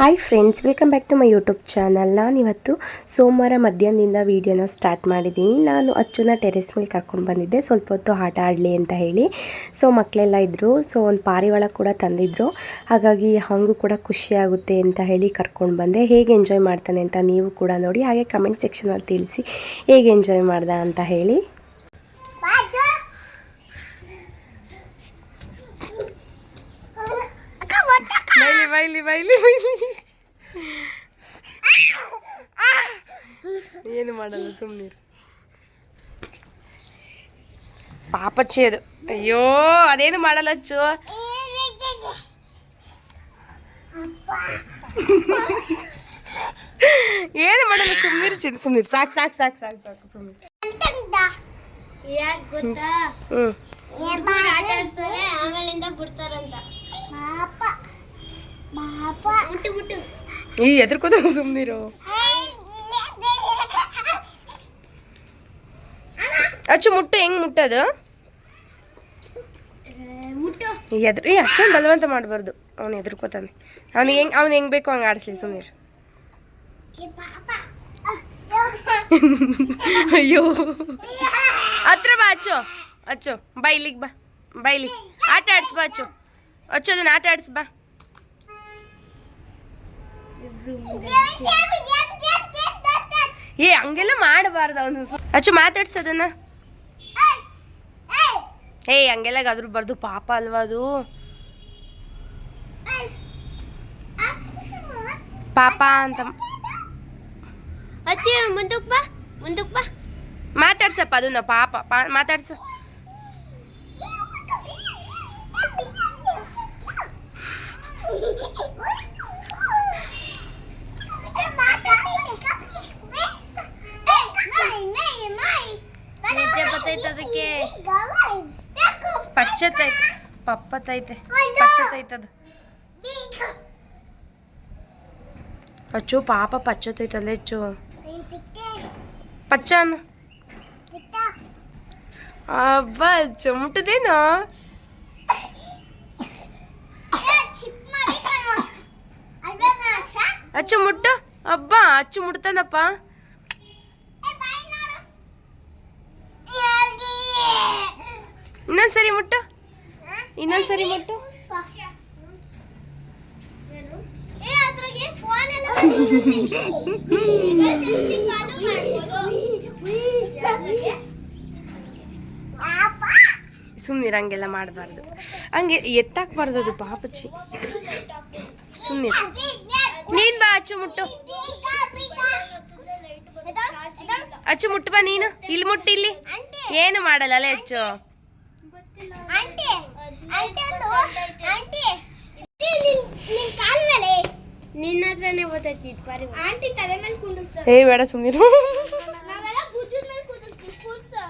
Hi friends welcome back to my YouTube channel ನಾನಿವತ್ತು ಸೋಮವಾರ ಮಧ್ಯಾಹ್ನದಿಂದ ವೀಡಿಯೋನ ಸ್ಟಾರ್ಟ್ ಮಾಡಿದ್ದೀನಿ. ನಾನು ಅಚ್ಚುನ ಟೆರೆಸ್ ಮೇಲೆ ಕರ್ಕೊಂಡು ಬಂದಿದ್ದೆ. ಸ್ವಲ್ಪ ಹೊತ್ತು ಆಟ ಆಡಲಿ ಅಂತ ಹೇಳಿ. ಸೊ ಮಕ್ಕಳೆಲ್ಲ ಇದ್ದರು ಸೊ ಒಂದು ಪಾರಿವಾಳ ಕೂಡ ತಂದಿದ್ದರು ಹಾಗಾಗಿ ಹಂಗೂ ಕೂಡ ಖುಷಿ ಆಗುತ್ತೆ ಅಂತ ಹೇಳಿ ಕರ್ಕೊಂಡು ಬಂದೆ. ಹೇಗೆ ಎಂಜಾಯ್ ಮಾಡ್ತಾನೆ ಅಂತ ನೀವು ಕೂಡ ನೋಡಿ. ಹಾಗೆ ಕಮೆಂಟ್ ಸೆಕ್ಷನಲ್ಲಿ ತಿಳಿಸಿ ಹೇಗೆ ಎಂಜಾಯ್ ಮಾಡ್ದೆ ಅಂತ ಹೇಳಿ. ಬೈಲಿ ಬೈಲಿ ಏನು ಮಾಡಲ್ಲ ಸುಮ್ಮನೆ ಪಾಪಚ್ಚಿ ಅದು. ಅಯ್ಯೋ ಅದೇನು ಮಾಡಲ್ಲ ಅಚ್ಚು. ಏನು ಮಾಡಲ್ಲ ಸುಮ್ಮನಿರು ಚಿನ್ ಸುಮ್ಮನಿರು ಸಾಕು ಸಾಕು ಸಾಕು ಸಾಕು ಸಾಕು ಸುಮ್ಮನೆ ಯಾಕೆ ಗೊತ್ತಾ? ಆಮೇಲಿಂದ ಬಿಡ್ತಾರಂತ. ಮುಟ್ಟು ಈ ಎದ್ರಕೋತ ಸುಮ್ಮನಿರು ಅಚ್ಚು ಮುಟ್ಟು ಹೆಂಗ್ ಮುಟ್ಟದು? ಮುಟ್ಟು. ಎದ್ರ ಏ ಅಷ್ಟೊಂದು ಬಲವಂತ ಮಾಡಬಾರ್ದು. ಅವ್ನು ಎದ್ರಕೋತಾನೆ. ಅವ್ನಿಗೆ ಹೆಂಗ್ ಅವ್ನು ಹೆಂಗ್ ಬೇಕು ಹಂಗೆ ಆಡಿಸ್ಲಿ ಸುಮ್ಮನಿರು ಅಯ್ಯೋ. ಹತ್ರ ಬಾ ಅಚ್ಚು. ಅಚ್ಚು ಬಾ ಇಲ್ಲಿಗೆ ಬಾ. ಬಾ ಇಲ್ಲಿ ಆಟ ಆಡ್ಸ್ ಬಾ ಅಚ್ಚು. ಅಚ್ಚು ಅದನ್ನ ಆಟ ಆಡ್ಸ್ ಬಾ. ಏ ಹಂಗೆಲ್ಲ ಮಾಡಬಾರ್ದು ಅವನು. ಅಚ್ಚು ಮಾತಾಡ್ಸೋದನ್ನ ಏಯ್ ಹಂಗೆಲ್ಲ ಗದ್ರು ಬರ್ದು ಪಾಪ ಅಲ್ವಾ ಅದು? ಪಾಪ ಅಂತ ಅಚ್ಚು ಮುಂದಕ್ ಬಾ ಮುಂದಕ್ ಬಾ. ಮಾತಾಡ್ಸಪ್ಪ ಅದನ್ನ ಪಾಪ. ಪಾ ಮಾತಾಡ್ಸ. ಬರ್ತೈತೆ ಅದಕ್ಕೆ ಪಚ್ಚತೈತೆ ಪಪ್ಪತೈತೆ. ಅದು ಅಚ್ಚು, ಪಾಪ ಪಚ್ಚತೈತಲ್ಲ ಹೆಚ್ಚು ಪಚ್ಚ ಅನ್ನು. ಅಬ್ಬ, ಅಚ್ಚು, ಮುಟ್ಟದೇನೋ? ಅಚ್ಚು, ಮುಟ್ಟು. ಅಬ್ಬ, ಅಚ್ಚು ಮುಟ್ತಾನಪ್ಪ. ಇನ್ನೊಂದ್ಸರಿ ಮುಟ್ಟು. ಇನ್ನೊಂದ್ಸರಿ ಮುಟ್ಟು. ಸುಮ್ಮನಿರ ಹಂಗೆಲ್ಲ ಮಾಡಬಾರ್ದು. ಹಂಗೆ ಎತ್ತಾಕ್ಬಾರ್ದು ಅದು ಪಾಪಚ್ಚಿ ಸುಮ್ಮನಿರ ನೀನ್ ಬಾ ಅಚ್ಚು ಮುಟ್ಟು. ಅಚ್ಚು ಮುಟ್ಟು ಬಾ ನೀನು. ಇಲ್ಲಿ ಮುಟ್ಟು ಇಲ್ಲಿ. ಏನು ಮಾಡಲ್ಲ ಅಲ್ಲೇ ಹೆಚ್ಚು ನಿನ್ನ ಹತ್ರನೇ ಗೊತ್ತೈತಿ ಬಾರಿ ಆಂಟಿ ತಲೆ ಮೇಲೆ ಕುಂಡಿಸ್ತಾರೆ. ಏ ಬೇಡ ಸುಮ್ಮನಿರು ನಾವೆಲ್ಲ ಭುಜದ ಮೇಲೆ ಕೂದಿಸ್ತೀವಿ ಕೂರ್ಸು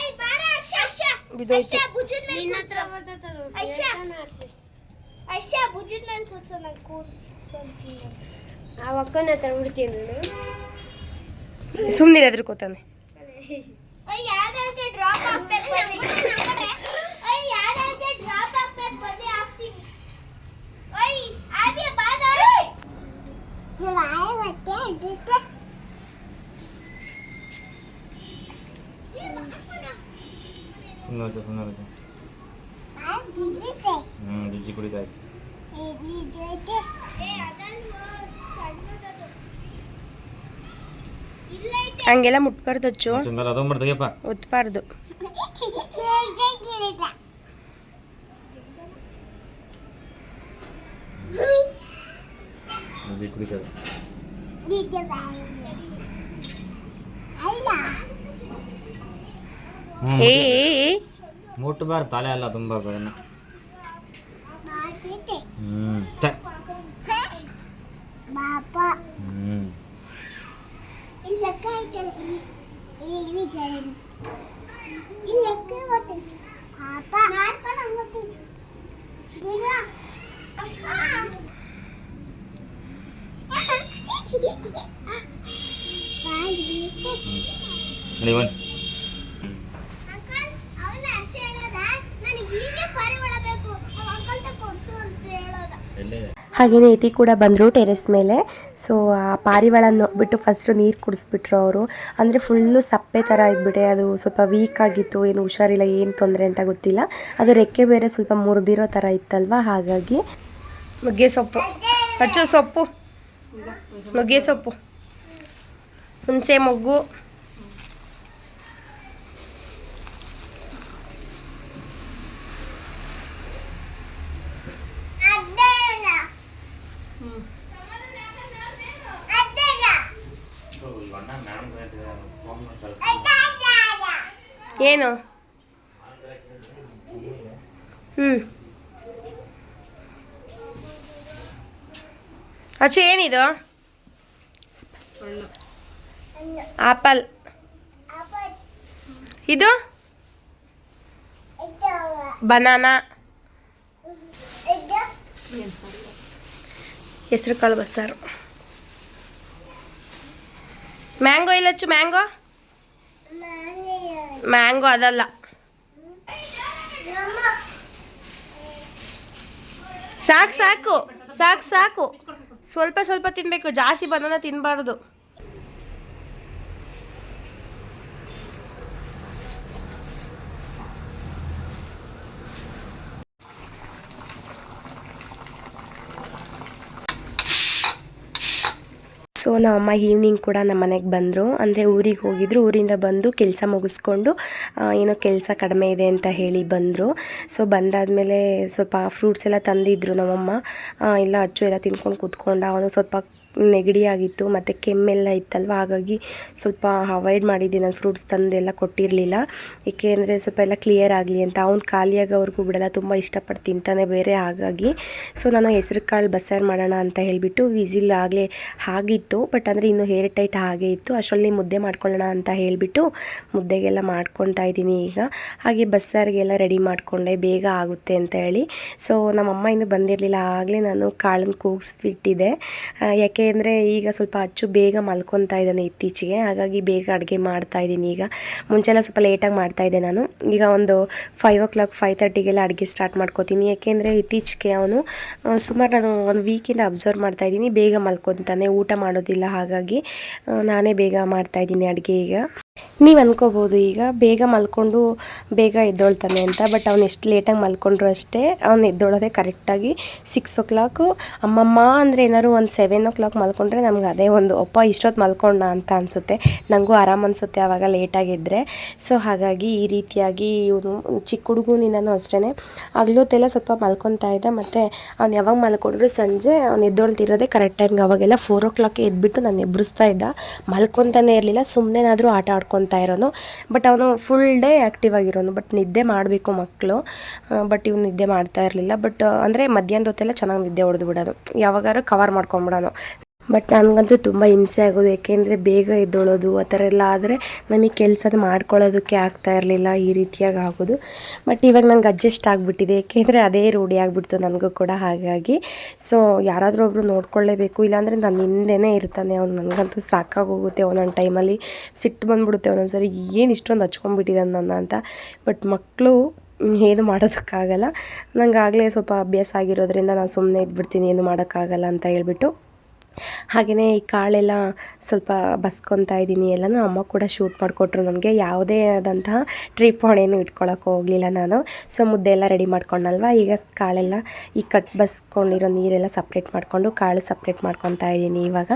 ಐ ಬಾರ ಹರ್ಷ ಹರ್ಷ ಬಿದ್ದೋಯ್ತು. ಹರ್ಷ ಭುಜದ ಮೇಲೆ ನಿನ್ನ ಹತ್ರ ಹರ್ಷ ಹರ್ಷ ಭುಜದ ಮೇಲೆ ಕೂರ್ಸು ನಾನು ಕೂರ್ಸ್ಕೊಂತೀನಿ ಆ ಅಕ್ಕನ ಹತ್ರ ಬಿಡ್ತೀನಿ ಸುಮ್ಮನಿರ ಎದ್ರಕೋತಾನೆ. ಐ ಯಾವ್ದಾದ್ರು ಡ್ರಾಪ್ ಹಾಕ್ಬೇಕು ಐ ಯಾವ್ದಾದ್ರು ಡ್ರಾಪ್ ಹಾಕ್ಬೇಕು ಬದಿ ಹಾಕ್ತೀನಿ ಐ ಆದ್ಯ ಬಾದ ಸುಮ್ಮನೆ ಆಯ್ತು ಸುಮ್ಮನೆ ಆಯ್ತು ಹ್ಞೂ ಜಿಜ್ಜಿ ಕುಡಿತಾ ಇತ್ತು ಹಂಗೆಲ್ಲ ಮುಟ್ಬಾರ್ದು ಅಚ್ಚು. ಒತ್ಬಾರ್ದು. ಮುಟ್ಟಬಾರ್ದು ತಲೆ ಎಲ್ಲ ತುಂಬ ಅದನ್ನು ಹ್ಞೂ ಛೆ. ಹ್ಞೂ ನಡಿ ಬನ್ನಿ ಅಂಕಲ್ ಅವನ ಅಕ್ಷಯ ಹೇಳೋದ ನನಗೆ ಹೀಗೆ ಪಾರಿವಾಳ ಬೇಕು ಅಂಕಲ್ ತ ಕೊಡ್ಸು ಅಂತ ಹೇಳೋದ ಎಲ್ಲೇ? ಹಾಗೆಯೇ ಇತಿ ಕೂಡ ಬಂದರು ಟೆರೆಸ್ ಮೇಲೆ. ಸೊ ಆ ಪಾರಿವಾಳ ನೋಡಿಬಿಟ್ಟು ಫಸ್ಟು ನೀರು ಕುಡಿಸ್ಬಿಟ್ರು ಅವರು. ಅಂದರೆ ಫುಲ್ಲು ಸಪ್ಪೆ ಥರ ಇದ್ಬಿಟ್ಟೆ. ಅದು ಸ್ವಲ್ಪ ವೀಕ್ ಆಗಿತ್ತು. ಏನು ಹುಷಾರಿಲ್ಲ. ಏನು ತೊಂದರೆ ಅಂತ ಗೊತ್ತಿಲ್ಲ. ಅದು ರೆಕ್ಕೆ ಬೇರೆ ಸ್ವಲ್ಪ ಮುರಿದಿರೋ ಥರ ಇತ್ತಲ್ವ? ಹಾಗಾಗಿ. ನುಗ್ಗೆ ಸೊಪ್ಪು. ಹಚ್ಚು ಸೊಪ್ಪು. ನುಗ್ಗೆ ಸೊಪ್ಪು ಹುಣಸೆ ಮೊಗ್ಗು. ಏನು? ಹ್ಞೂ ಅಚ್ಚು, ಏನಿದು? ಆಪಲ್. ಇದು? ಬನಾನಾ. ಹೆಸರು ಕಾಳು ಬಸ್ಸಾರು. Mango ಇಲ್ಲಚ್ಚು mango? ಮ್ಯಾಂಗೋ ಅದಲ್ಲ. ಸಾಕು ಸಾಕು ಸಾಕು ಸಾಕು. ಸ್ವಲ್ಪ ಸ್ವಲ್ಪ ತಿನ್ನಬೇಕು ಜಾಸ್ತಿ ಬನಾನ ತಿನ್ನಬಾರ್ದು ಸೊ ನಮ್ಮಮ್ಮ ಈವ್ನಿಂಗ್ ಕೂಡ ನಮ್ಮ ಮನೆಗೆ ಬಂದರು. ಅಂದರೆ ಊರಿಗೆ ಹೋಗಿದ್ರು. ಊರಿಂದ ಬಂದು ಕೆಲಸ ಮುಗಿಸ್ಕೊಂಡು ಏನೋ ಕೆಲಸ ಕಡಿಮೆ ಇದೆ ಅಂತ ಹೇಳಿ ಬಂದರು. ಸೊ ಬಂದಾದಮೇಲೆ ಸ್ವಲ್ಪ ಫ್ರೂಟ್ಸ್ ಎಲ್ಲ ತಂದಿದ್ರು ನಮ್ಮಮ್ಮ. ಎಲ್ಲ ಅಚ್ಚು ಎಲ್ಲ ತಿನ್ಕೊಂಡು ಕೂತ್ಕೊಂಡ, ಅವನು ಸ್ವಲ್ಪ ನೆಗಡಿ ಆಗಿತ್ತು ಮತ್ತು ಕೆಮ್ಮೆಲ್ಲ ಇತ್ತಲ್ವ? ಹಾಗಾಗಿ ಸ್ವಲ್ಪ ಅವಾಯ್ಡ್ ಮಾಡಿದ್ದೆ. ನಾನು ಫ್ರೂಟ್ಸ್ ತಂದೆಲ್ಲ ಕೊಟ್ಟಿರಲಿಲ್ಲ. ಏಕೆ ಅಂದರೆ ಸ್ವಲ್ಪ ಎಲ್ಲ ಕ್ಲಿಯರ್ ಆಗಲಿ ಅಂತ. ಅವ್ನು ಅವ್ರಿಗೂ ಬಿಡಲ್ಲ. ತುಂಬ ಇಷ್ಟಪಟ್ಟು ತಿಂತಾನೆ ಬೇರೆ. ಹಾಗಾಗಿ ಸೊ ನಾನು ಹೆಸ್ರು ಕಾಳು ಬಸ್ಸಾರು ಮಾಡೋಣ ಅಂತ ಹೇಳಿಬಿಟ್ಟು ವಿಸಿಲ್ ಆಗಲೇ ಆಗಿತ್ತು. ಬಟ್ ಅಂದರೆ ಇನ್ನು ಹೇರ್ ಟೈಟ್ ಹಾಗೆ ಇತ್ತು. ಅಷ್ಟರಲ್ಲಿ ಮುದ್ದೆ ಮಾಡ್ಕೊಳ್ಳೋಣ ಅಂತ ಹೇಳಿಬಿಟ್ಟು ಮುದ್ದೆಗೆಲ್ಲ ಮಾಡ್ಕೊತಾ ಇದ್ದೀನಿ ಈಗ. ಹಾಗೆ ಬಸ್ಸಾರಿಗೆಲ್ಲ ರೆಡಿ ಮಾಡಿಕೊಂಡೆ. ಬೇಗ ಆಗುತ್ತೆ ಅಂತ ಹೇಳಿ. ಸೊ ನಮ್ಮಮ್ಮ ಇನ್ನೂ ಬಂದಿರಲಿಲ್ಲ. ಆಗಲೇ ನಾನು ಕಾಳನ್ನು ಕೂಗಿಸ್ಬಿಟ್ಟಿದ್ದೆ. ಆ, ಯಾಕೆ ಅಂದರೆ ಈಗ ಸ್ವಲ್ಪ ಅಚ್ಚು ಬೇಗ ಮಲ್ಕೊತಾ ಇದ್ದಾನೆ ಇತ್ತೀಚೆಗೆ. ಹಾಗಾಗಿ ಬೇಗ ಅಡುಗೆ ಮಾಡ್ತಾ ಇದ್ದೀನಿ ಈಗ. ಮುಂಚೆಲ್ಲ ಸ್ವಲ್ಪ ಲೇಟಾಗಿ ಮಾಡ್ತಾ ಇದ್ದೆ ನಾನು. ಈಗ ಒಂದು ಫೈವ್ ಓ ಕ್ಲಾಕ್ ಫೈವ್ ತರ್ಟಿಗೆಲ್ಲ ಅಡುಗೆ ಸ್ಟಾರ್ಟ್ ಮಾಡ್ಕೋತೀನಿ. ಯಾಕೆಂದರೆ ಇತ್ತೀಚೆಗೆ ಅವನು ಸುಮಾರು ನಾನು ಒಂದು ವೀಕಿಂದ ಅಬ್ಸರ್ವ್ ಮಾಡ್ತಾ ಇದ್ದೀನಿ. ಬೇಗ ಮಲ್ಕೊತಾನೆ, ಊಟ ಮಾಡೋದಿಲ್ಲ. ಹಾಗಾಗಿ ನಾನೇ ಬೇಗ ಮಾಡ್ತಾ ಇದ್ದೀನಿ ಅಡುಗೆ ಈಗ. ನೀವು ಅನ್ಕೋಬೋದು, ಈಗ ಬೇಗ ಮಲ್ಕೊಂಡು ಬೇಗ ಎದ್ದೊಳ್ತಾನೆ ಅಂತ ಬಟ್ ಅವ್ನು ಎಷ್ಟು ಲೇಟಾಗಿ ಮಲ್ಕೊಂಡ್ರು ಅಷ್ಟೇ, ಅವ್ನು ಎದ್ದೊಳೋದೇ ಕರೆಕ್ಟಾಗಿ ಸಿಕ್ಸ್ ಓ ಕ್ಲಾಕು ಅಮ್ಮಮ್ಮ ಅಂದರೆ ಏನಾದ್ರು ಒಂದು ಸೆವೆನ್ ಓ ಕ್ಲಾಕ್ ಮಲ್ಕೊಂಡ್ರೆ ನಮ್ಗೆ ಅದೇ ಒಂದು ಒಪ್ಪ ಇಷ್ಟೊತ್ತು ಮಲ್ಕೊಂಡ ಅಂತ ಅನಿಸುತ್ತೆ. ನನಗೂ ಆರಾಮ್ ಅನಿಸುತ್ತೆ ಆವಾಗ ಲೇಟಾಗಿದ್ದರೆ ಸೊ ಹಾಗಾಗಿ ಈ ರೀತಿಯಾಗಿ ಇವನು, ಚಿಕ್ಕ ಹುಡುಗನಿಂದನೂ ಅಷ್ಟೇ ಹಗ್ಲೊತ್ತೆಲ್ಲ ಸ್ವಲ್ಪ ಮಲ್ಕೊತಾ ಇದ್ದ, ಮತ್ತು ಅವ್ನು ಯಾವಾಗ ಮಲ್ಕೊಂಡ್ರು ಸಂಜೆ, ಅವ್ನು ಎದ್ದೊಳ್ತಿರೋದೇ ಕರೆಕ್ಟ್ ಟೈಮ್ಗೆ ಅವಾಗೆಲ್ಲ ಫೋರ್ ಓ ಕ್ಲಾಕ್ ಎದ್ಬಿಟ್ಟು ನಾನು ಎಬ್ಬರಿಸ್ತಾ ಇದ್ದ. ಮಲ್ಕೊತಾನೆ ಇರಲಿಲ್ಲ ಸುಮ್ಮನೆನಾದರೂ ಆಟ ಆಡ್ಕೊತಾ ಇರೋನು ಬಟ್ ಅವನು ಫುಲ್ ಡೇ ಆ್ಯಕ್ಟಿವ್ ಆಗಿರೋನು. ಬಟ್ ನಿದ್ದೆ ಮಾಡಬೇಕು ಮಕ್ಕಳು ಬಟ್ ಇವ್ನು ನಿದ್ದೆ ಮಾಡ್ತಾ ಇರಲಿಲ್ಲ. ಬಟ್ ಅಂದರೆ ಮಧ್ಯಾಹ್ನದ ಹೊತ್ತೆಲ್ಲ ಚೆನ್ನಾಗಿ ನಿದ್ದೆ ಹೊಡೆದು ಬಿಡೋದು ಯಾವಾಗಾರು ಕವರ್ ಮಾಡ್ಕೊಂಬಿಡೋನು. ಬಟ್ ನನಗಂತೂ ತುಂಬ ಹಿಂಸೆ ಆಗೋದು ಏಕೆಂದರೆ ಬೇಗ ಎದ್ದೊಳೋದು, ಆ ಥರ ಎಲ್ಲ ಆದರೆ ನಮಗೆ ಕೆಲಸನ ಮಾಡ್ಕೊಳ್ಳೋದಕ್ಕೆ ಆಗ್ತಾ ಇರಲಿಲ್ಲ ಈ ರೀತಿಯಾಗಿ ಆಗೋದು. ಬಟ್ ಇವಾಗ ನಂಗೆ ಅಡ್ಜಸ್ಟ್ ಆಗಿಬಿಟ್ಟಿದೆ ಏಕೆಂದರೆ ಅದೇ ರೂಢಿ ಆಗಿಬಿಡ್ತು ನನಗೂ ಕೂಡ ಹಾಗಾಗಿ. ಸೊ ಯಾರಾದರೂ ಒಬ್ಬರು ನೋಡ್ಕೊಳ್ಳೇಬೇಕು ಇಲ್ಲಾಂದರೆ ನನ್ನ ಹಿಂದೆನೇ ಇರ್ತಾನೆ, ಅವ್ನು ನನಗಂತೂ ಸಾಕಾಗೋಗುತ್ತೆ, ಒಂದೊಂದು ಟೈಮಲ್ಲಿ ಸಿಟ್ಟು ಬಂದ್ಬಿಡುತ್ತೆ, ಒಂದೊಂದು ಸರಿ ಏನು ಇಷ್ಟೊಂದು ಹಚ್ಕೊಂಡ್ಬಿಟ್ಟಿದ್ದಾನೆ ನನ್ನ ಅಂತ. ಬಟ್ ಮಕ್ಕಳು ಏನು ಮಾಡೋದಕ್ಕಾಗಲ್ಲ. ನನಗಾಗಲೇ ಸ್ವಲ್ಪ ಅಭ್ಯಾಸ ಆಗಿರೋದ್ರಿಂದ ನಾನು ಸುಮ್ಮನೆ ಇದ್ಬಿಡ್ತೀನಿ, ಏನು ಮಾಡೋಕ್ಕಾಗಲ್ಲ ಅಂತ ಹೇಳ್ಬಿಟ್ಟು. ಹಾಗೆಯೇ ಈ ಕಾಳೆಲ್ಲ ಸ್ವಲ್ಪ ಬಸ್ಕೊತಾ ಇದ್ದೀನಿ, ಎಲ್ಲನೂ ಅಮ್ಮ ಕೂಡ ಶೂಟ್ ಮಾಡಿಕೊಟ್ರು ನನಗೆ. ಯಾವುದೇ ಆದಂತಹ ಟ್ರಿಪ್ ಹೊಣೆನೂ ಇಟ್ಕೊಳ್ಳೋಕೆ ಹೋಗಲಿಲ್ಲ ನಾನು. ಸೊ ಮುದ್ದೆ ಎಲ್ಲ ರೆಡಿ ಮಾಡ್ಕೊಂಡಲ್ವ? ಈಗ ಕಾಳೆಲ್ಲ ಈ ಕಟ್ ಬಸ್ಕೊಂಡಿರೋ ನೀರೆಲ್ಲ ಸಪ್ರೇಟ್ ಮಾಡಿಕೊಂಡು ಕಾಳು ಸಪ್ರೇಟ್ ಮಾಡ್ಕೊತಾ ಇದ್ದೀನಿ ಇವಾಗ.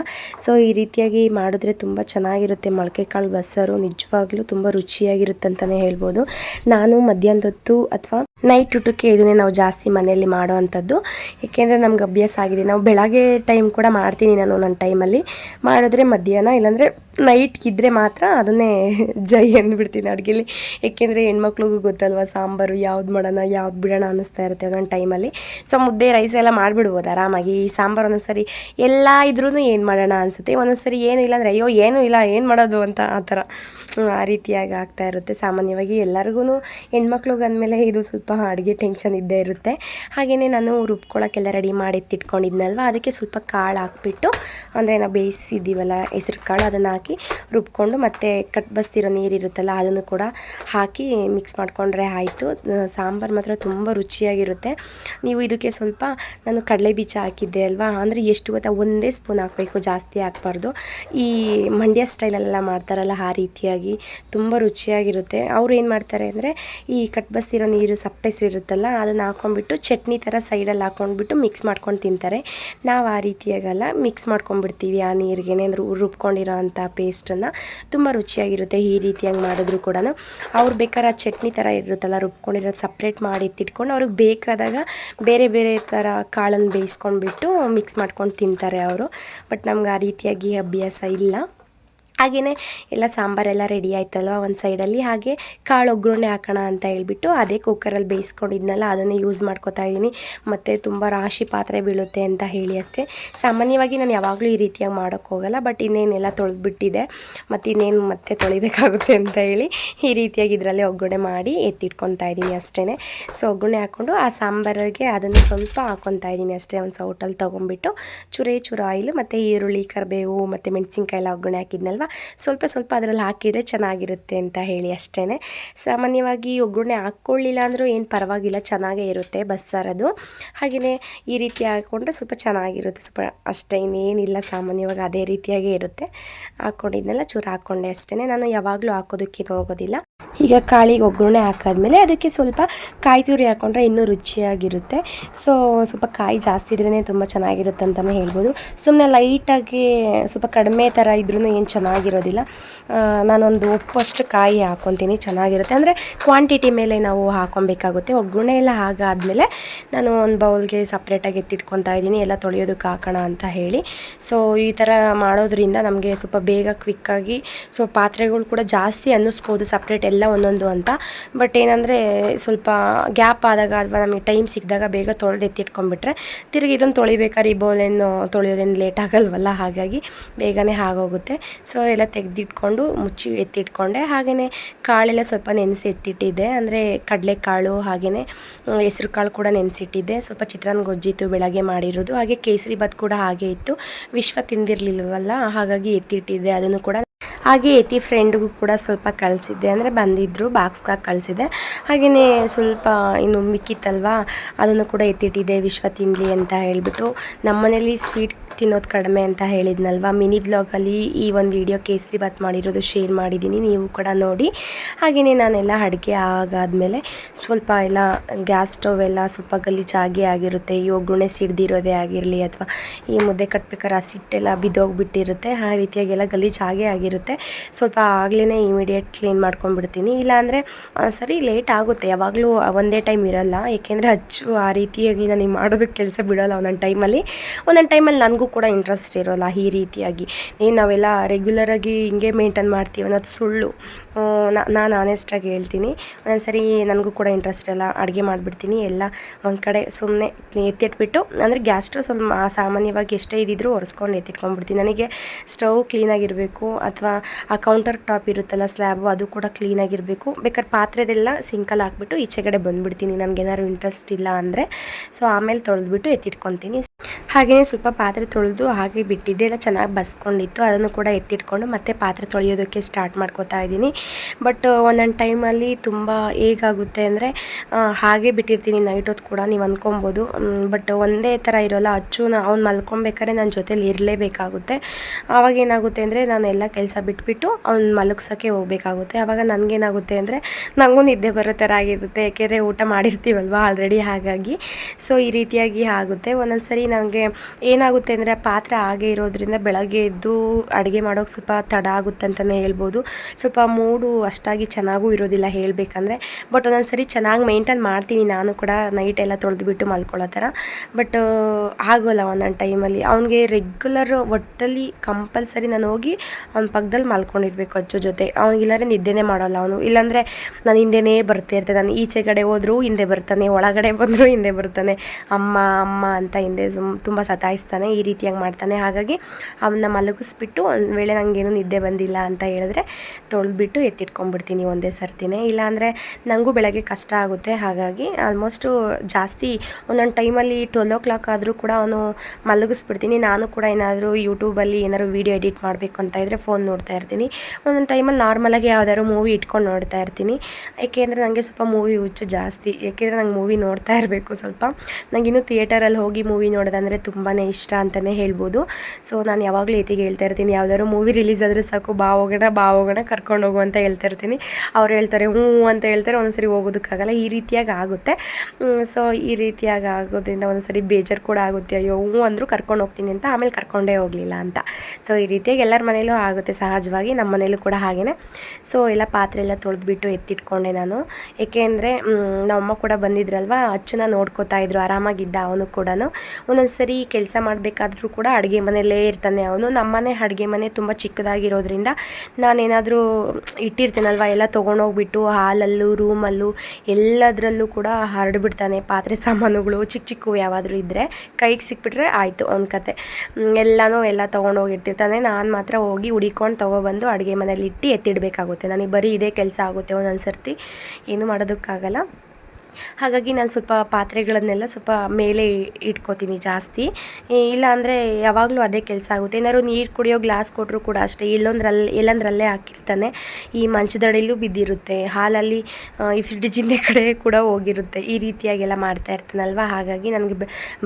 ಸೊ, ಈ ರೀತಿಯಾಗಿ ಮಾಡಿದ್ರೆ ತುಂಬ ಚೆನ್ನಾಗಿರುತ್ತೆ. ಮೊಳಕೆ ಕಾಳು ಬಸ್ಸಾರು ನಿಜವಾಗ್ಲೂ ತುಂಬ ರುಚಿಯಾಗಿರುತ್ತೆ ಅಂತಲೇ ಹೇಳ್ಬೋದು. ನಾನು ಮಧ್ಯಾಹ್ನದೊತ್ತು ಅಥವಾ ನೈಟ್ ಊಟಕ್ಕೆ ಇದನ್ನೇ ನಾವು ಜಾಸ್ತಿ ಮನೆಯಲ್ಲಿ ಮಾಡೋ ಅಂಥದ್ದು. ಏಕೆಂದರೆ ನಮ್ಗೆ ಅಭ್ಯಾಸ ಆಗಿದೆ. ನಾವು ಬೆಳಗ್ಗೆ ಟೈಮ್ ಕೂಡ ಮಾಡ್ತೀನಿ. ನಾನು ಒಂದೊಂದು ಟೈಮಲ್ಲಿ ಮಾಡಿದ್ರೆ ಮಧ್ಯಾಹ್ನ ಇಲ್ಲಾಂದರೆ ನೈಟ್ಗಿದ್ರೆ ಮಾತ್ರ ಅದನ್ನೇ ಜೈ ಅಂದ್ಬಿಡ್ತೀನಿ ಅಡುಗೆಲಿ. ಏಕೆಂದರೆ ಹೆಣ್ಮಕ್ಳಿಗೂ ಗೊತ್ತಲ್ವ, ಸಾಂಬಾರು ಯಾವ್ದು ಮಾಡೋಣ, ಯಾವ್ದು ಬಿಡೋಣ ಅನ್ನಿಸ್ತಾ ಇರುತ್ತೆ ಒಂದೊಂದು ಟೈಮಲ್ಲಿ ಸೊ ಮುದ್ದೆ ರೈಸ್ ಎಲ್ಲ ಮಾಡಿಬಿಡ್ಬೋದು ಆರಾಮಾಗಿ. ಈ ಸಾಂಬಾರು ಒಂದೊಂದು ಸರಿ ಎಲ್ಲ ಇದ್ರೂ ಏನು ಮಾಡೋಣ ಅನಿಸುತ್ತೆ? ಒಂದೊಂದು ಸರಿ ಏನು ಇಲ್ಲ ಅಂದರೆ, ಅಯ್ಯೋ, ಏನೂ ಇಲ್ಲ, ಏನು ಮಾಡೋದು? ಅಂತ ಆ ಥರ. ಆ ರೀತಿಯಾಗಿ ಆಗ್ತಾ ಇರುತ್ತೆ. ಸಾಮಾನ್ಯವಾಗಿ ಎಲ್ಲರಿಗೂ ಹೆಣ್ಮಕ್ಳಿಗೆ ಅಂದಮೇಲೆ ಇದು ಸ್ವಲ್ಪ ಅಡುಗೆ ಟೆನ್ಷನ್ ಇದ್ದೇ ಇರುತ್ತೆ. ಹಾಗೆಯೇ ನಾನು ರುಬ್ಕೊಳ್ಳೋಕ್ಕೆಲ್ಲ ರೆಡಿ ಮಾಡಿ ಎತ್ತಿಟ್ಕೊಂಡಿದ್ನಲ್ವ ಅದಕ್ಕೆ ಸ್ವಲ್ಪ ಕಾಳು ಹಾಕ್ಬಿಟ್ಟು, ಅಂದರೆ ನಾವು ಬೇಯಿಸಿದ್ದೀವಲ್ಲ ಹೆಸ್ರು ಕಾಳು ಅದನ್ನು ಹಾಕಿ ರುಬ್ಕೊಂಡು ಮತ್ತೆ ಕಟ್ ಬಸ್ತಿರೋ ನೀರಿರುತ್ತಲ್ಲ ಅದನ್ನು ಕೂಡ ಹಾಕಿ ಮಿಕ್ಸ್ ಮಾಡಿಕೊಂಡ್ರೆ ಆಯಿತು. ಸಾಂಬಾರು ಮಾತ್ರ ತುಂಬ ರುಚಿಯಾಗಿರುತ್ತೆ. ನೀವು ಇದಕ್ಕೆ ಸ್ವಲ್ಪ ನಾನು ಕಡಲೆ ಬೀಜ ಹಾಕಿದ್ದೆ ಅಲ್ವಾ? ಅಂದರೆ ಎಷ್ಟು ಗೊತ್ತಾ, ಒಂದೇ ಸ್ಪೂನ್ ಹಾಕಬೇಕು, ಜಾಸ್ತಿ ಹಾಕ್ಬಾರ್ದು. ಈ ಮಂಡ್ಯ ಸ್ಟೈಲಲ್ಲೆಲ್ಲ ಮಾಡ್ತಾರಲ್ಲ ಆ ರೀತಿಯಾಗಿ ತುಂಬ ರುಚಿಯಾಗಿರುತ್ತೆ. ಅವ್ರು ಏನು ಮಾಡ್ತಾರೆ ಅಂದರೆ ಈ ಕಟ್ ಬಸ್ತಿರೋ ನೀರು ಸಪ್ಪೆಸಿರುತ್ತಲ್ಲ ಅದನ್ನು ಹಾಕೊಂಡ್ಬಿಟ್ಟು ಚಟ್ನಿ ಥರ ಸೈಡಲ್ಲಿ ಹಾಕೊಂಡ್ಬಿಟ್ಟು ಮಿಕ್ಸ್ ಮಾಡ್ಕೊಂಡು ತಿಂತಾರೆ. ನಾವು ಆ ರೀತಿಯಾಗಲ್ಲ ಮಿಕ್ಸ್ ಮಾಡ್ಕೊಂಡ್ಬಿಡ್ತೀವಿ ಆ ನೀರಿಗೆ ರುಬ್ಕೊಂಡಿರೋ ಅಂಥ ಪೇಸ್ಟನ್ನು ತುಂಬ ರುಚಿಯಾಗಿರುತ್ತೆ. ಈ ರೀತಿಯಾಗಿ ಮಾಡಿದ್ರು ಕೂಡ ಅವ್ರು ಬೇಕಾದ್ರೆ ಆ ಚಟ್ನಿ ಥರ ಇರುತ್ತಲ್ಲ ರುಬ್ಕೊಂಡಿರೋದು ಸಪ್ರೇಟ್ ಮಾಡಿ ಎತ್ತಿಟ್ಕೊಂಡು ಅವ್ರಿಗೆ ಬೇಕಾದಾಗ ಬೇರೆ ಬೇರೆ ಥರ ಕಾಳನ್ನು ಬೇಯಿಸ್ಕೊಂಡ್ಬಿಟ್ಟು ಮಿಕ್ಸ್ ಮಾಡ್ಕೊಂಡು ತಿಂತಾರೆ ಅವರು. ಬಟ್ ನಮ್ಗೆ ಆ ರೀತಿಯಾಗಿ ಅಭ್ಯಾಸ ಇಲ್ಲ. ಹಾಗೆಯೇ ಎಲ್ಲ ಸಾಂಬಾರೆಲ್ಲ ರೆಡಿ ಆಯ್ತಲ್ವ ಒಂದು ಸೈಡಲ್ಲಿ ಹಾಗೆ ಕಾಳು ಒಗ್ಗರಣೆ ಹಾಕೋಣ ಅಂತ ಹೇಳ್ಬಿಟ್ಟು ಅದೇ ಕುಕ್ಕರಲ್ಲಿ ಬೇಯಿಸ್ಕೊಂಡಿದ್ನಲ್ಲ, ಅದನ್ನೇ ಯೂಸ್ ಮಾಡ್ಕೊತಾ ಇದ್ದೀನಿ. ಮತ್ತು ತುಂಬ ರಾಶಿ ಪಾತ್ರೆ ಬೀಳುತ್ತೆ ಅಂತ ಹೇಳಿ ಅಷ್ಟೇ. ಸಾಮಾನ್ಯವಾಗಿ ನಾನು ಯಾವಾಗಲೂ ಈ ರೀತಿಯಾಗಿ ಮಾಡೋಕ್ಕೆ ಹೋಗಲ್ಲ ಬಟ್ ಇನ್ನೇನೆಲ್ಲ ತೊಳೆದ್ಬಿಟ್ಟಿದೆ. ಮತ್ತು ಇನ್ನೇನು ಮತ್ತೆ ತೊಳಿಬೇಕಾಗುತ್ತೆ ಅಂತ ಹೇಳಿ ಈ ರೀತಿಯಾಗಿ ಇದರಲ್ಲೇ ಒಗ್ಗರಣೆ ಮಾಡಿ ಎತ್ತಿಟ್ಕೊತಾ ಇದ್ದೀನಿ ಅಷ್ಟೇ ಸೊ ಒಗ್ಗರಣೆ ಹಾಕ್ಕೊಂಡು ಆ ಸಾಂಬಾರಿಗೆ ಅದನ್ನು ಸ್ವಲ್ಪ ಹಾಕ್ಕೊತಾ ಇದ್ದೀನಿ ಅಷ್ಟೇ. ಒಂದು ಸೌಟಲ್ಲಿ ತೊಗೊಂಬಿಟ್ಟು ಚುರೇ ಚೂರು ಆಯಿಲು, ಮತ್ತು ಈರುಳ್ಳಿ, ಕರಿಬೇವು, ಮತ್ತು ಮೆಣಸಿನ್ಕಾಯಿ ಎಲ್ಲ ಒಗ್ಗರಣೆ ಹಾಕಿದ್ನಲ್ವ ಸ್ವಲ್ಪ ಸ್ವಲ್ಪ ಅದರಲ್ಲಿ ಹಾಕಿದರೆ ಚೆನ್ನಾಗಿರುತ್ತೆ ಅಂತ ಹೇಳಿ ಅಷ್ಟೇ ಸಾಮಾನ್ಯವಾಗಿ ಒಗ್ಗರಣೆ ಹಾಕ್ಕೊಳ್ಳಿಲ್ಲ ಅಂದರೂ ಏನು ಪರವಾಗಿಲ್ಲ, ಚೆನ್ನಾಗೇ ಇರುತ್ತೆ ಬಸ್ಸಾರದು. ಹಾಗೆಯೇ ಈ ರೀತಿ ಹಾಕ್ಕೊಂಡ್ರೆ ಸ್ವಲ್ಪ ಚೆನ್ನಾಗಿರುತ್ತೆ. ಸ್ವಲ್ಪ ಅಷ್ಟೇ, ಇನ್ನೇನಿಲ್ಲ, ಸಾಮಾನ್ಯವಾಗಿ ಅದೇ ರೀತಿಯಾಗೇ ಇರುತ್ತೆ. ಹಾಕ್ಕೊಂಡಿದ್ನೆಲ್ಲ ಚೂರು ಹಾಕ್ಕೊಂಡೆ ಅಷ್ಟೇ ನಾನು ಯಾವಾಗಲೂ ಹಾಕೋದಕ್ಕೆ ಹೋಗೋದಿಲ್ಲ. ಈಗ ಕಾಳಿಗೆ ಒಗ್ಗರಣೆ ಹಾಕಾದ್ಮೇಲೆ ಅದಕ್ಕೆ ಸ್ವಲ್ಪ ಕಾಯಿ ತುರಿ ಹಾಕೊಂಡ್ರೆ ಇನ್ನೂ ರುಚಿಯಾಗಿರುತ್ತೆ. ಸೊ ಸ್ವಲ್ಪ ಕಾಯಿ ಜಾಸ್ತಿ ಇದ್ರೇ ತುಂಬ ಚೆನ್ನಾಗಿರುತ್ತೆ ಅಂತಲೇ ಹೇಳ್ಬೋದು. ಸುಮ್ಮನೆ ಲೈಟಾಗಿ ಸ್ವಲ್ಪ ಕಡಿಮೆ ಥರ ಇದ್ರೂ ಏನು ಚೆನ್ನಾಗಿರೋದಿಲ್ಲ. ನಾನೊಂದು ಉಪ್ಪಷ್ಟು ಕಾಯಿ ಹಾಕ್ಕೊತೀನಿ ಚೆನ್ನಾಗಿರುತ್ತೆ. ಅಂದರೆ ಕ್ವಾಂಟಿಟಿ ಮೇಲೆ ನಾವು ಹಾಕ್ಕೊಬೇಕಾಗುತ್ತೆ ಒಗ್ಗರಣೆ ಎಲ್ಲ ಹಾಗಾದಮೇಲೆ ನಾನು ಒಂದು ಬೌಲ್ಗೆ ಸಪ್ರೇಟಾಗಿ ಎತ್ತಿಟ್ಕೊತಾ ಇದ್ದೀನಿ. ಎಲ್ಲ ತೊಳೆಯೋದಕ್ಕೆ ಹಾಕೋಣ ಅಂತ ಹೇಳಿ. ಸೊ ಈ ಥರ ಮಾಡೋದ್ರಿಂದ ನಮಗೆ ಸ್ವಲ್ಪ ಬೇಗ ಕ್ವಿಕ್ಕಾಗಿ ಸೊ ಪಾತ್ರೆಗಳು ಕೂಡ ಜಾಸ್ತಿ ಅನ್ನಿಸ್ಬೋದು ಸಪ್ರೇಟ್ ಎಲ್ಲ ಒಂದೊಂದು ಅಂತ. ಬಟ್ ಏನಂದರೆ ಸ್ವಲ್ಪ ಗ್ಯಾಪ್ ಆದಾಗ ಅಥವಾ ನಮಗೆ ಟೈಮ್ ಸಿಕ್ಕಿದಾಗ ಬೇಗ ತೊಳೆದು ಎತ್ತಿಟ್ಕೊಂಡ್ಬಿಟ್ರೆ ತಿರುಗಿ ಇದನ್ನು ತೊಳಿಬೇಕಾದ್ರೆ ಈ ಬೌಲೇನು ತೊಳೆಯೋದೇನು ಲೇಟ್ ಆಗಲ್ವಲ್ಲ? ಹಾಗಾಗಿ ಬೇಗನೆ ಆಗೋಗುತ್ತೆ. ಸೊ ಎಲ್ಲ ತೆಗೆದಿಟ್ಕೊಂಡು ಮುಚ್ಚಿ ಎತ್ತಿಟ್ಕೊಂಡೆ. ಹಾಗೆಯೇ ಕಾಳೆಲ್ಲ ಸ್ವಲ್ಪ ನೆನೆಸಿ ಎತ್ತಿಟ್ಟಿದ್ದೆ. ಅಂದರೆ ಕಡಲೆಕಾಳು ಹಾಗೆಯೇ ಹೆಸ್ರು ಕಾಳು ಕೂಡ ನೆನೆಸಿಟ್ಟಿದ್ದೆ. ಸ್ವಲ್ಪ ಚಿತ್ರಾನ್ನ ಗೊಜ್ಜಿತ್ತು ಬೆಳಗ್ಗೆ ಮಾಡಿರೋದು. ಹಾಗೆ ಕೇಸರಿ ಬಾತ್ ಕೂಡ ಹಾಗೆ ಇತ್ತು. ವಿಶ್ವ ತಿಂದಿರಲಿಲ್ಲವಲ್ಲ ಹಾಗಾಗಿ ಎತ್ತಿಟ್ಟಿದ್ದೆ. ಅದನ್ನು ಕೂಡ ಹಾಗೆ ಎತ್ತಿ ಫ್ರೆಂಡ್ಗೂ ಕೂಡ ಸ್ವಲ್ಪ ಕಳಿಸಿದ್ದೆ. ಅಂದರೆ ಬಂದಿದ್ದರು ಬಾಕ್ಸ್ಗಾಗಿ ಕಳಿಸಿದೆ ಹಾಗೆಯೇ ಸ್ವಲ್ಪ ಇನ್ನು ಮಿಕ್ಕಿತ್ತಲ್ವಾ? ಅದನ್ನು ಕೂಡ ಎತ್ತಿಟ್ಟಿದ್ದೆ ವಿಶ್ವ ತಿನ್ನಲಿ ಅಂತ ಹೇಳಿಬಿಟ್ಟು ನಮ್ಮನೇಲಿ ಸ್ವೀಟ್ ತಿನ್ನೋದು ಕಡಿಮೆ ಅಂತ ಹೇಳಿದ್ನಲ್ವ? ಮಿನಿ ಬ್ಲಾಗಲ್ಲಿ ಈ ಒಂದು ವಿಡಿಯೋ ಕೇಸರಿ ಬಾತ್ ಮಾಡಿರೋದು ಶೇರ್ ಮಾಡಿದ್ದೀನಿ, ನೀವು ಕೂಡ ನೋಡಿ. ಹಾಗೆಯೇ ನಾನೆಲ್ಲ ಅಡುಗೆ ಆಗಾದಮೇಲೆ ಸ್ವಲ್ಪ ಎಲ್ಲ ಗ್ಯಾಸ್ ಸ್ಟೌವ್ ಎಲ್ಲ ಸ್ವಲ್ಪ ಗಲೀಜಾಗಿ ಆಗಿರುತ್ತೆ ಈ ಒಗ್ಗುಣೆ ಸಿಡ್ದಿರೋದೇ ಆಗಿರಲಿ ಅಥವಾ ಈ ಮುದ್ದೆ ಕಟ್ಬೇಕಾದ್ರೆ ಆ ಸಿಟ್ಟೆಲ್ಲ ಬಿದ್ದೋಗ್ಬಿಟ್ಟಿರುತ್ತೆ, ಆ ರೀತಿಯಾಗೆಲ್ಲ ಗಲೀಜಾಗೇ ಆಗಿರುತ್ತೆ. ಸ್ವಲ್ಪ ಆಗಲೇ ಇಮಿಡಿಯೇಟ್ ಕ್ಲೀನ್ ಮಾಡ್ಕೊಂಡ್ಬಿಡ್ತೀನಿ. ಇಲ್ಲಾಂದರೆ ಸರಿ ಲೇಟ್ ಆಗುತ್ತೆ, ಯಾವಾಗಲೂ ಒಂದೇ ಟೈಮ್ ಇರಲ್ಲ. ಏಕೆಂದರೆ ಹಚ್ಚು ಆ ರೀತಿಯಾಗಿ ನನಗೆ ಮಾಡೋದಕ್ಕೆ ಕೆಲಸ ಬಿಡೋಲ್ಲ ಒಂದೊಂದು ಟೈಮಲ್ಲಿ ಒಂದೊಂದು ಟೈಮಲ್ಲಿ ನನಗೂ ಕೂಡ ಇಂಟ್ರೆಸ್ಟ್ ಇರೋಲ್ಲ ಈ ರೀತಿಯಾಗಿ. ಏನು ನಾವೆಲ್ಲ ರೆಗ್ಯುಲರಾಗಿ ಹಿಂಗೆ ಮೇಂಟೈನ್ ಮಾಡ್ತೀವಿ ಅನ್ನೋದು ಸುಳ್ಳು. ನಾನು ಆನೆಸ್ಟಾಗಿ ಹೇಳ್ತೀನಿ. ಒಂದೊಂದ್ಸರಿ ನನಗೂ ಕೂಡ ಇಂಟ್ರೆಸ್ಟ್ ಇರಲ್ಲ, ಅಡುಗೆ ಮಾಡಿಬಿಡ್ತೀನಿ ಎಲ್ಲ ಒಂದು ಕಡೆ ಸುಮ್ಮನೆ ಎತ್ತಿಟ್ಬಿಟ್ಟು ಅಂದರೆ ಗ್ಯಾಸ್ ಸ್ಟವ್ ಸ್ವಲ್ಪ ಸಾಮಾನ್ಯವಾಗಿ ಎಷ್ಟೇ ಇದ್ದಿದ್ರೂ ಒರೆಸ್ಕೊಂಡು ಎತ್ತಿಟ್ಕೊಂಡ್ಬಿಡ್ತೀನಿ ನನಗೆ ಸ್ಟವ್ ಕ್ಲೀನಾಗಿರಬೇಕು ಅಥವಾ ಆ ಕೌಂಟರ್ ಟಾಪ್ ಇರುತ್ತಲ್ಲ ಸ್ಲ್ಯಾಬು ಅದು ಕೂಡ ಕ್ಲೀನಾಗಿರಬೇಕು ಬೇಕಾದ್ರೆ ಪಾತ್ರೆದೆಲ್ಲ ಸಿಂಕಲ್ಲಿ ಹಾಕ್ಬಿಟ್ಟು ಈಚೆಗಡೆ ಬಂದುಬಿಡ್ತೀನಿ. ನನಗೇನಾದ್ರು ಇಂಟ್ರೆಸ್ಟ್ ಇಲ್ಲ ಅಂದರೆ. ಸೊ ಆಮೇಲೆ ತೊಳೆದ್ಬಿಟ್ಟು ಎತ್ತಿಟ್ಕೊತೀನಿ. ಹಾಗೆಯೇ ಸ್ವಲ್ಪ ಪಾತ್ರೆ ತೊಳೆದು ಹಾಗೆ ಬಿಟ್ಟಿದ್ದೆ. ಎಲ್ಲ ಚೆನ್ನಾಗಿ ಬಸ್ಕೊಂಡಿತ್ತು. ಅದನ್ನು ಕೂಡ ಎತ್ತಿಟ್ಕೊಂಡು ಮತ್ತೆ ಪಾತ್ರೆ ತೊಳೆಯೋದಕ್ಕೆ ಸ್ಟಾರ್ಟ್ ಮಾಡ್ಕೋತಾ ಇದ್ದೀನಿ. ಬಟ್ ಒಂದೊಂದು ಟೈಮಲ್ಲಿ ತುಂಬ ಹೇಗಾಗುತ್ತೆ ಅಂದರೆ ಹಾಗೆ ಬಿಟ್ಟಿರ್ತೀನಿ. ನೈಟ್ ಹೊತ್ತು ಕೂಡ ನೀವು ಅಂದ್ಕೊಬೋದು ಬಟ್ ಒಂದೇ ಥರ ಇರೋಲ್ಲ. ಅಚ್ಚು ನಾ ಅವ್ನು ಮಲ್ಕೊಬೇಕಾದ್ರೆ ನನ್ನ ಜೊತೇಲಿ ಇರಲೇಬೇಕಾಗುತ್ತೆ. ಆವಾಗ ಏನಾಗುತ್ತೆ ಅಂದರೆ, ನಾನು ಎಲ್ಲ ಕೆಲಸ ಬಿಟ್ಬಿಟ್ಟು ಅವ್ನು ಮಲಗ್ಸೋಕ್ಕೆ ಹೋಗಬೇಕಾಗುತ್ತೆ. ಆವಾಗ ನನಗೇನಾಗುತ್ತೆ ಅಂದರೆ ನನಗೂ ನಿದ್ದೆ ಬರೋ ಥರ ಆಗಿರುತ್ತೆ. ಏಕೆಂದರೆ ಊಟ ಮಾಡಿರ್ತೀವಲ್ವಾ? ಆಲ್ರೆಡಿ ಹಾಗಾಗಿ. ಸೊ ಈ ರೀತಿಯಾಗಿ ಆಗುತ್ತೆ. ಒಂದೊಂದು ಸರಿ ನನಗೆ ಏನಾಗುತ್ತೆ ಅಂದರೆ ಪಾತ್ರೆ ಹಾಗೆ ಇರೋದ್ರಿಂದ ಬೆಳಗ್ಗೆ ಎದ್ದು ಅಡುಗೆ ಮಾಡೋಕೆ ಸ್ವಲ್ಪ ತಡ ಆಗುತ್ತೆ ಅಂತಲೇ ಹೇಳ್ಬೋದು. ಸ್ವಲ್ಪ ಮೂಡು ಅಷ್ಟಾಗಿ ಚೆನ್ನಾಗೂ ಇರೋದಿಲ್ಲ ಹೇಳಬೇಕಂದ್ರೆ. ಬಟ್ ಒಂದೊಂದು ಸರಿ ಚೆನ್ನಾಗಿ ಮೇಂಟೈನ್ ಮಾಡ್ತೀನಿ ನಾನು ಕೂಡ. ನೈಟ್ ಎಲ್ಲ ತೊಳೆದ್ಬಿಟ್ಟು ಮಲ್ಕೊಳ್ಳೋ ಥರ. ಬಟ್ ಆಗೋಲ್ಲ ಒಂದೊಂದು ಟೈಮಲ್ಲಿ ಅವ್ನಿಗೆ ರೆಗ್ಯುಲರ್ ಒಟ್ಟಲ್ಲಿ ಕಂಪಲ್ಸರಿ ನಾನು ಹೋಗಿ ಅವ್ನ ಪಕ್ಕದಲ್ಲಿ ಮಲ್ಕೊಂಡಿರ್ಬೇಕು ಅಜ್ಜ ಜೊತೆ. ಅವ್ನಿಗಿಲ್ಲಾಂದ್ರೆ ನಿದ್ದೆನೇ ಮಾಡೋಲ್ಲ ಅವನು. ಇಲ್ಲಾಂದರೆ ನಾನು ಹಿಂದೆನೇ ಬರ್ತಾ ಇರ್ತೆ ನಾನು ಈಚೆ ಕಡೆ ಹೋದರೂ ಹಿಂದೆ ಬರ್ತಾನೆ, ಒಳಗಡೆ ಬಂದರೂ ಹಿಂದೆ ಬರ್ತಾನೆ. ಅಮ್ಮ ಅಮ್ಮ ಅಂತ ಹಿಂದೆ ಸುಮ್ ತುಂಬ ಸತಾಯಿಸ್ತಾನೆ, ಈ ರೀತಿಯಾಗಿ ಮಾಡ್ತಾನೆ. ಹಾಗಾಗಿ ಅವನ್ನ ಮಲಗಿಸ್ಬಿಟ್ಟು ಒಂದು ವೇಳೆ ನನಗೇನು ನಿದ್ದೆ ಬಂದಿಲ್ಲ ಅಂತ ಹೇಳಿದ್ರೆ ತೊಳೆದ್ಬಿಟ್ಟು ಎತ್ತಿಟ್ಕೊಂಡ್ಬಿಡ್ತೀನಿ ಒಂದೇ ಸರ್ತಿನೇ. ಇಲ್ಲಾಂದರೆ ನನಗೂ ಬೆಳಗ್ಗೆ ಕಷ್ಟ ಆಗುತ್ತೆ. ಹಾಗಾಗಿ ಆಲ್ಮೋಸ್ಟು ಜಾಸ್ತಿ ಒಂದೊಂದು ಟೈಮಲ್ಲಿ ಟ್ವೆಲ್ ಓ ಕ್ಲಾಕ್ ಆದರೂ ಕೂಡ ಅವನು ಮಲಗಿಸ್ಬಿಡ್ತೀನಿ. ನಾನು ಕೂಡ ಏನಾದರೂ ಯೂಟ್ಯೂಬಲ್ಲಿ ಏನಾದ್ರು ವೀಡಿಯೋ ಎಡಿಟ್ ಮಾಡಬೇಕು ಅಂತ ಇದ್ದರೆ ಫೋನ್ ನೋಡ್ತಾ ಇರ್ತೀನಿ. ಒಂದೊಂದು ಟೈಮಲ್ಲಿ ನಾರ್ಮಲಾಗಿ ಯಾವುದಾದ್ರು ಮೂವಿ ಇಟ್ಕೊಂಡು ನೋಡ್ತಾ ಇರ್ತೀನಿ. ಏಕೆಂದರೆ ನನಗೆ ಸ್ವಲ್ಪ ಮೂವಿ ಹುಚ್ಚು ಜಾಸ್ತಿ. ಏಕೆಂದರೆ ನಂಗೆ ಮೂವಿ ನೋಡ್ತಾ ಇರಬೇಕು ಸ್ವಲ್ಪ. ನನಗಿನ್ನೂ ಥಿಯೇಟರಲ್ಲಿ ಹೋಗಿ ಮೂವಿ ನೋಡೋದಂದರೆ ತುಂಬಾ ಇಷ್ಟ ಅಂತಲೇ ಹೇಳ್ಬೋದು. ಸೊ ನಾನು ಯಾವಾಗಲೂ ಎತ್ತಿಗೆ ಹೇಳ್ತಾ ಇರ್ತೀನಿ. ಯಾವ್ದಾದ್ರು ಮೂವಿ ರಿಲೀಸ್ ಆದರೆ ಸಾಕು, ಬಾ ಹೋಗೋಣ ಬಾ ಹೋಗೋಣ, ಕರ್ಕೊಂಡು ಹೋಗು ಅಂತ ಹೇಳ್ತಾ ಇರ್ತೀನಿ. ಅವ್ರು ಹೇಳ್ತಾರೆ, ಹ್ಞೂ ಅಂತ ಹೇಳ್ತಾರೆ ಒಂದೊಂದ್ಸರಿ ಹೋಗೋದಕ್ಕಾಗಲ್ಲ. ಈ ರೀತಿಯಾಗಿ ಆಗುತ್ತೆ. ಸೊ ಈ ರೀತಿಯಾಗಿ ಆಗೋದ್ರಿಂದ ಒಂದೊಂದ್ಸರಿ ಬೇಜಾರು ಕೂಡ ಆಗುತ್ತೆ. ಅಯ್ಯೋ, ಹ್ಞೂ ಅಂದರೂ ಕರ್ಕೊಂಡು ಹೋಗ್ತೀನಿ ಅಂತ, ಆಮೇಲೆ ಕರ್ಕೊಂಡೇ ಹೋಗಲಿಲ್ಲ ಅಂತ. ಸೊ ಈ ರೀತಿಯಾಗಿ ಎಲ್ಲರ ಮನೇಲೂ ಆಗುತ್ತೆ, ಸಹಜವಾಗಿ ನಮ್ಮ ಮನೇಲೂ ಕೂಡ ಹಾಗೆಯೇ ಸೊ ಎಲ್ಲ ಪಾತ್ರೆ ಎಲ್ಲ ತೊಳೆದ್ಬಿಟ್ಟು ಎತ್ತಿಟ್ಕೊಂಡೆ ನಾನು. ಏಕೆಂದರೆ ನಮ್ಮಮ್ಮ ಕೂಡ ಬಂದಿದ್ರಲ್ವಾ, ಅಚ್ಚುನ ನೋಡ್ಕೋತಾ ಇದ್ರು, ಆರಾಮಾಗಿದ್ದ ಅವನು ಕೂಡ ಒಂದೊಂದು ಸರಿ ಕೆಲಸ ಮಾಡಬೇಕಾದ್ರೂ ಕೂಡ ಅಡುಗೆ ಮನೆಯಲ್ಲೇ ಇರ್ತಾನೆ ಅವನು. ನಮ್ಮನೆ ಅಡುಗೆ ಮನೆ ತುಂಬ ಚಿಕ್ಕದಾಗಿರೋದ್ರಿಂದ ನಾನೇನಾದರೂ ಇಟ್ಟಿರ್ತೇನಲ್ವ, ಎಲ್ಲ ತೊಗೊಂಡೋಗ್ಬಿಟ್ಟು ಹಾಲಲ್ಲೂ ರೂಮಲ್ಲೂ ಎಲ್ಲದರಲ್ಲೂ ಕೂಡ ಹರಡ್ಬಿಡ್ತಾನೆ. ಪಾತ್ರೆ ಸಾಮಾನುಗಳು ಚಿಕ್ಕ ಚಿಕ್ಕವು ಯಾವಾದರೂ ಇದ್ದರೆ ಕೈಗೆ ಸಿಕ್ಬಿಟ್ರೆ ಆಯಿತು ಅವ್ನ ಕತೆ. ಎಲ್ಲನೂ ಎಲ್ಲ ತೊಗೊಂಡೋಗಿರ್ತಿರ್ತಾನೆ. ನಾನು ಮಾತ್ರ ಹೋಗಿ ಹುಡಿಕೊಂಡು ತೊಗೊಬಂದು ಅಡುಗೆ ಮನೇಲಿ ಇಟ್ಟು ಎತ್ತಿಡಬೇಕಾಗುತ್ತೆ. ನನಗೆ ಬರೀ ಇದೇ ಕೆಲಸ ಆಗುತ್ತೆ ಒಂದೊಂದು ಸರ್ತಿ ಏನು ಮಾಡೋದಕ್ಕಾಗಲ್ಲ. ಹಾಗಾಗಿ ನಾನು ಸ್ವಲ್ಪ ಪಾತ್ರೆಗಳನ್ನೆಲ್ಲ ಸ್ವಲ್ಪ ಮೇಲೆ ಇಟ್ಕೋತೀನಿ ಜಾಸ್ತಿ. ಇಲ್ಲ ಅಂದರೆ ಯಾವಾಗಲೂ ಅದೇ ಕೆಲಸ ಆಗುತ್ತೆ. ಏನಾದ್ರು ನೀರು ಕುಡಿಯೋ ಗ್ಲಾಸ್ ಕೊಟ್ಟರು ಕೂಡ ಅಷ್ಟೇ. ಇಲ್ಲೊಂದ್ರಲ್ಲಿ ಎಲ್ಲಂದ್ರಲ್ಲೇ ಹಾಕಿರ್ತಾನೆ. ಈ ಮಂಚದಡಿಲೂ ಬಿದ್ದಿರುತ್ತೆ. ಹಾಲಲ್ಲಿ ಈ ಫ್ರಿಡ್ಜಿಂದ ಕಡೆ ಕೂಡ ಹೋಗಿರುತ್ತೆ. ಈ ರೀತಿಯಾಗೆಲ್ಲ ಮಾಡ್ತಾ ಇರ್ತಾನಲ್ವ? ಹಾಗಾಗಿ ನನಗೆ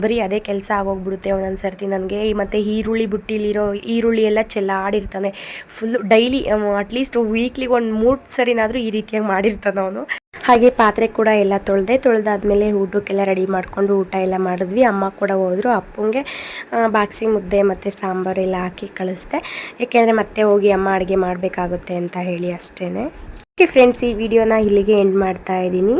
ಬರೀ ಅದೇ ಕೆಲಸ ಆಗೋಗ್ಬಿಡುತ್ತೆ ಒಂದೊಂದು ಸರ್ತಿ ನನಗೆ ಮತ್ತು ಈರುಳ್ಳಿ ಬುಟ್ಟಿಲಿರೋ ಈರುಳ್ಳಿ ಎಲ್ಲ ಚೆಲ್ಲಾಡಿರ್ತಾನೆ. ಫುಲ್ಲು ಡೈಲಿ ಅಟ್ಲೀಸ್ಟ್ ವೀಕ್ಲಿಗೆ ಒಂದು ಮೂರು ಸರಿನಾದರೂ ಈ ರೀತಿಯಾಗಿ ಮಾಡಿರ್ತಾನೆ ಅವನು. ಹಾಗೆ ಪಾತ್ರೆ ಕೂಡ ಎಲ್ಲ ತೊಳೆದೆ, ತೊಳೆದಾದ್ಮೇಲೆ ಊಟಕ್ಕೆಲ್ಲ ರೆಡಿ ಮಾಡಿಕೊಂಡು ಊಟ ಎಲ್ಲ ಮಾಡಿದ್ವಿ. ಅಮ್ಮ ಕೂಡ ಹೋದರು, ಅಪ್ಪಂಗೆ ಬಾಕ್ಸಿ ಮುದ್ದೆ ಮತ್ತು ಸಾಂಬಾರು ಎಲ್ಲ ಹಾಕಿ ಕಳಿಸ್ದೆ. ಏಕೆಂದರೆ ಮತ್ತೆ ಹೋಗಿ ಅಮ್ಮ ಅಡುಗೆ ಮಾಡಬೇಕಾಗುತ್ತೆ ಅಂತ ಹೇಳಿ ಅಷ್ಟೇ ಓಕೆ ಫ್ರೆಂಡ್ಸ್ ಈ ವಿಡಿಯೋನ ಇಲ್ಲಿಗೆ ಎಂಡ್ ಮಾಡ್ತಾ ಇದ್ದೀನಿ.